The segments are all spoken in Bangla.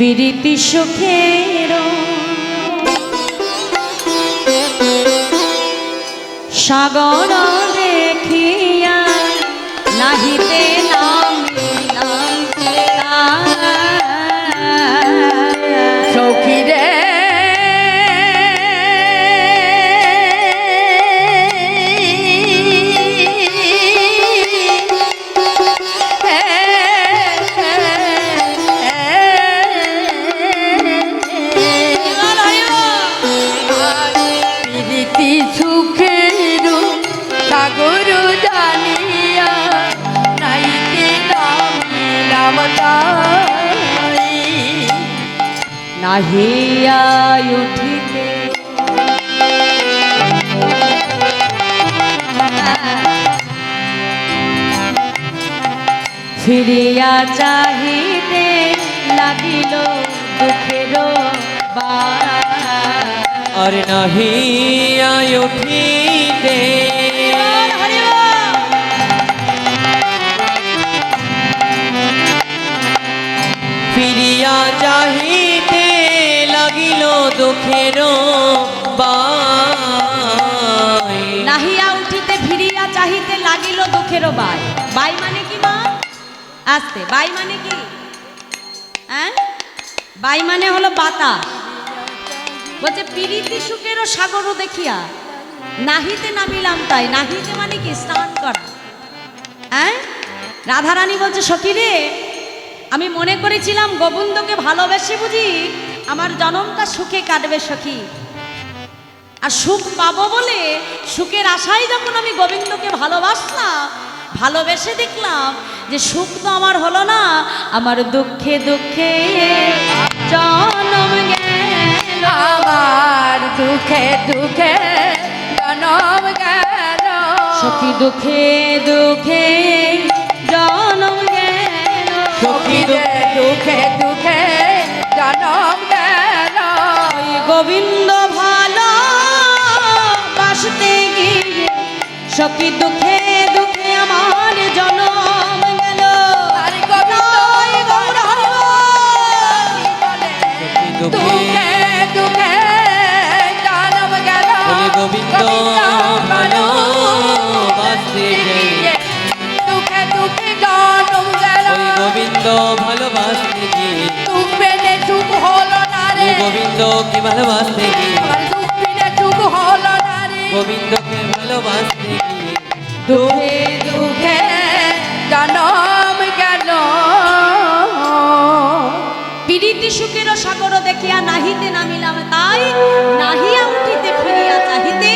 প্রীতি সুখের। সাগর দেখিয়া নাহিতে নাহিয়া উঠিতে ফিরিয়া চাহিতে লাগিল দুঃখের আর নাহি আয় উঠিতে ফিরিয়া চাহিতে লাগিল দুঃখের নাহিয়া উঠিতে ফিরিয়া চাহিতে লাগিল দুঃখের বাই। বাই মানে কি মা? আসতে, বাই মানে কি? হ্যাঁ? বাই মানে হলো বাতাস। বলছে, পিরিতি সুখেরও সাগরও দেখিয়া নাহিতে নামিলাম তাই। নাহিতে মানে কি? স্নান করা। হ্যাঁ? রাধারানী বলছে, সখী রে, আমি মনে করেছিলাম গোবিন্দকে ভালোবেসে বুঝি আমার জনমটা সুখে কাটবে সখী। আর সুখ পাবো বলে সুখের আশায় যখন আমি গোবিন্দকে ভালোবাসলাম ভালোবেসে দেখলাম যে সুখ তো আমার হলো না আমার দুঃখে দুঃখে জনম গেল আমার দুঃখে দুঃখে জনম গেল। সখী দুঃখে দুঃখে জনম গেল। সখী রে দুঃখে দুঃখে জনম গোবিন্দ ভালো বাসতে গিয়ে সখী দুঃখে দুঃখে আমার জনম গেল। গোবিন্দ গৌর হরি। দুঃখে দুঃখে জনম গেল। গোবিন্দ ভালো বাসতে গিয়ে দুঃখে দুঃখে জনম গেল। গোবিন্দ ভালোবাসতে গিয়ে গোবিন্দকে ভালোবাসতে গোবিন্দকে ভালোবাসতে দুঃখে দুঃখে জনম গেল পীড়িতি সুখের সাগর দেখিয়া নাহিতে নামিলাম তাই নাহিয়া উঠিতে ফিরিয়া চাহিতে।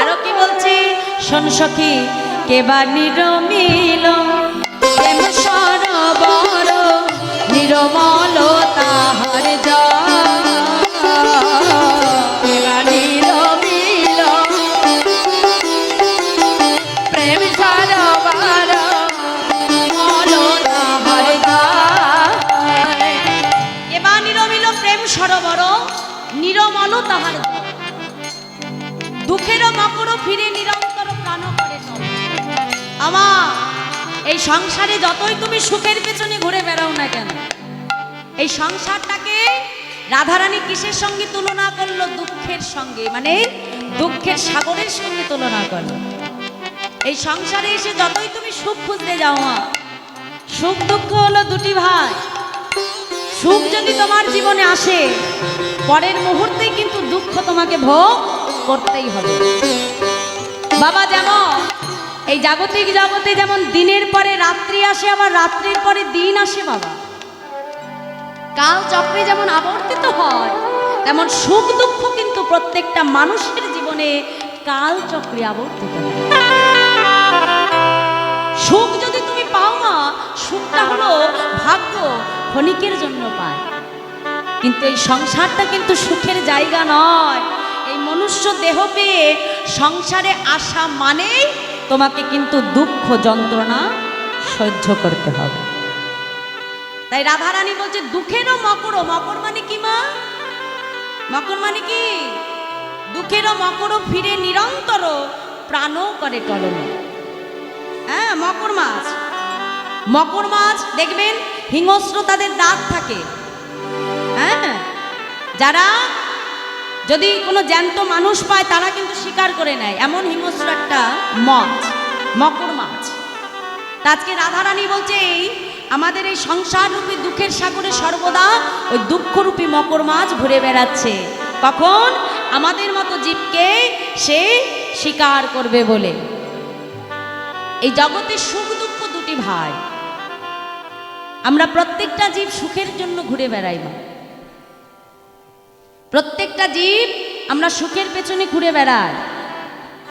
আরও কি বলছে? শোন সখী কেবা নিরমিল নিরমল তাহার জল। নীল নীল প্রেম এবার নিরমিল প্রেম সরোবর নিরমল তাহার জল। দুঃখেরও মকর ফিরে নিরন্তর প্রাণ এই সংসারে যতই তুমি সুখের পেছনে ঘুরে বেড়াও না কেন এই সংসারটাকে রাধারানী কিসের সঙ্গে তুলনা করল? দুঃখের সঙ্গে। মানে দুঃখের সাগরের সঙ্গে তুলনা করল। এই সংসারে এসে যতই তুমি সুখ খুঁজতে যাও মা, সুখ দুঃখ হলো দুটি ভাই সুখ যদি তোমার জীবনে আসে, পরের মুহূর্তেই কিন্তু দুঃখ তোমাকে ভোগ করতেই হবে। বাবা যেমন এই জাগতিক জগতে যেমন দিনের পরে রাত্রি আসে, আবার রাত্রির পরে দিন আসে বাবা। কাল চক্রে যেমন আবর্তিত হয়, তেমন সুখ দুঃখ কিন্তু প্রত্যেকটা মানুষের জীবনে কাল চক্রে আবর্তিত হয়। সুখ যদি তুমি পাও না, সুখটা হলো ভাগ্য ক্ষণিকের জন্য পায়। কিন্তু এই সংসারটা কিন্তু সুখের জায়গা নয়। এই মনুষ্য দেহ পেয়ে সংসারে আসা মানেই তোমাকে কিন্তু দুঃখ যন্ত্রণা সহ্য করতে হবে। তাই রাধারানী বলছে, দুঃখেরও মকর মকর মানে কি মা? মকর মানে কি? দুঃখেরও মকর ফিরে নিরন্তর প্রাণও করে টলন। হ্যাঁ মকর মাছ। মকর মাছ, দেখবেন, হিংস্র তাদের দাঁত থাকে। হ্যাঁ যারা যদি কোনো জ্যান্ত মানুষ পায়, তারা কিন্তু শিকার করে নেয়। এমন হিংস্র একটা মাছ মকর মাছ। আজকে রাধারানী বলছে, এই আমাদের এই সংসাররূপী দুঃখের সাগরে সর্বদা ওই দুঃখরূপী মকর মাছ ঘুরে বেড়াচ্ছে। কখন? আমাদের মতো জীবকে সে শিকার করবে বলে। এই জগতে সুখ দুঃখ দুটি ভাই। আমরা প্রত্যেকটা জীব সুখের জন্য ঘুরে বেড়াই মা। প্রত্যেকটা জীব আমরা সুখের পেছনে ঘুরে বেড়াই।